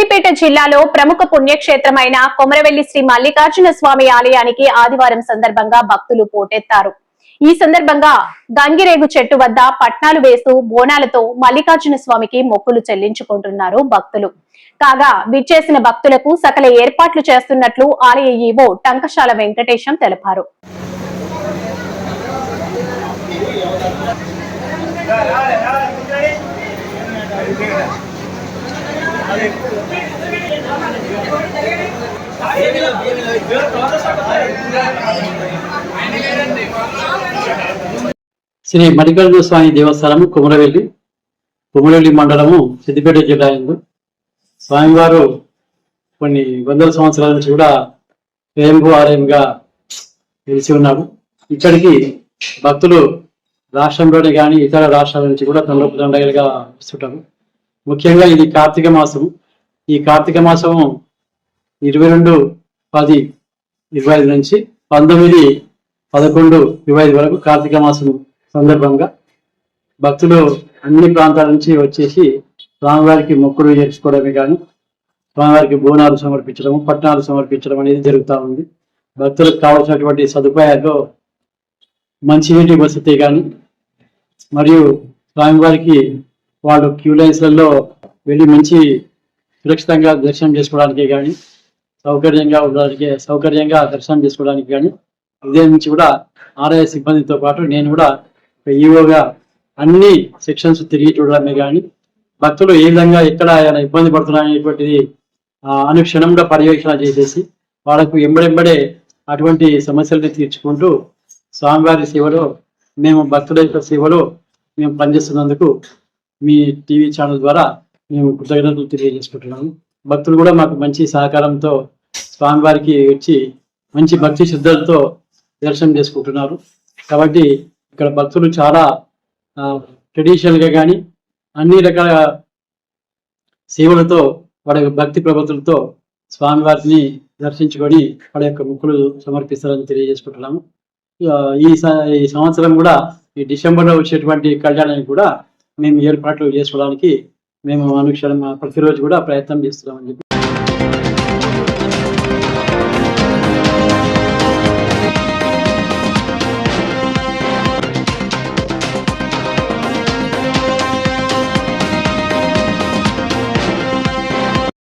సిద్దిపేట జిల్లాలో ప్రముఖ పుణ్యక్షేత్రమైన కొమరవెల్లి శ్రీ మల్లికార్జున స్వామి ఆలయానికి ఆదివారం సందర్భంగా భక్తులు పోటెత్తారు. ఈ సందర్భంగా గంగిరేగు చెట్టు వద్ద పట్నాలు వేస్తూ బోనాలతో మల్లికార్జున స్వామికి మొక్కులు చెల్లించుకుంటున్నారు భక్తులు. కాగా విచ్చేసిన భక్తులకు సకల ఏర్పాట్లు చేస్తున్నట్లు ఆలయ ఈవో టంకశాల వెంకటేశం తెలిపారు. శ్రీ మడికల్లు స్వామి దేవస్థానము కుమరవెల్లి కుమరవెల్లి మండలము సిద్దిపేట జిల్లా ఎందు స్వామివారు కొన్ని వందల సంవత్సరాల నుంచి కూడా స్వయంభూ ఆలయంగా నిలిచి ఉన్నాము ఇక్కడికి భక్తులు రాష్ట్రంలోనే కానీ ఇతర రాష్ట్రాల నుంచి కూడా తండ్రి దండగలుగా వస్తుంటారు. ముఖ్యంగా ఇది కార్తీక మాసం ఈ కార్తీక మాసం ఇరవై రెండు పది ఇరవై ఐదు నుంచి పంతొమ్మిది పదకొండు ఇరవై ఐదు వరకు కార్తీక మాసం సందర్భంగా భక్తులు అన్ని ప్రాంతాల నుంచి వచ్చేసి స్వామివారికి మొక్కులు చేర్చుకోవడమే కానీ స్వామివారికి బోనాలు సమర్పించడం పట్టణాలు సమర్పించడం అనేది జరుగుతూ ఉంది. భక్తులకు కావాల్సినటువంటి సదుపాయాల్లో మంచినీటి వసతి కానీ మరియు స్వామివారికి వాళ్ళు క్యూ లైన్స్లలో వెళ్ళి మంచి సురక్షితంగా దర్శనం చేసుకోవడానికి కానీ సౌకర్యంగా ఉండడానికి సౌకర్యంగా దర్శనం చేసుకోవడానికి కానీ ఉదయం నుంచి కూడా ఆర్ఐ సిబ్బందితో పాటు నేను కూడా ఒక ఈవోగా అన్ని సెక్షన్స్ తిరిగి చూడడమే కానీ భక్తులు ఏ విధంగా ఎక్కడ ఆయన ఇబ్బంది పడుతున్నారనేటువంటిది ఆ, అనుక్షణం కూడా పర్యవేక్షణ చేసేసి వాళ్ళకు ఎంబడెంబడే అటువంటి సమస్యల్ని తీర్చుకుంటూ స్వామివారి సేవలో మేము భక్తుల యొక్క సేవలో మేము పనిచేస్తున్నందుకు మీ టీవీ ఛానల్ ద్వారా మేము కృతజ్ఞతలు తెలియజేసుకుంటున్నాము. భక్తులు కూడా మాకు మంచి సహకారంతో స్వామివారికి వచ్చి మంచి భక్తి శ్రద్ధలతో దర్శనం చేసుకుంటున్నారు. కాబట్టి ఇక్కడ భక్తులు చాలా ట్రెడిషనల్గా కానీ అన్ని రకాల సేవలతో వాడి యొక్క భక్తి ప్రబతులతో స్వామివారిని దర్శించుకొని వాడి యొక్క ముక్కులు సమర్పిస్తారని తెలియజేసుకుంటున్నాము. ఈ స- ఈ సంవత్సరం కూడా ఈ డిసెంబర్లో వచ్చేటువంటి కళ్యాణానికి కూడా మేము ఏర్పాట్లు చేసుకోవడానికి మేము అనుక్షణం ప్రతిరోజు కూడా ప్రయత్నం చేస్తున్నామని చెప్పి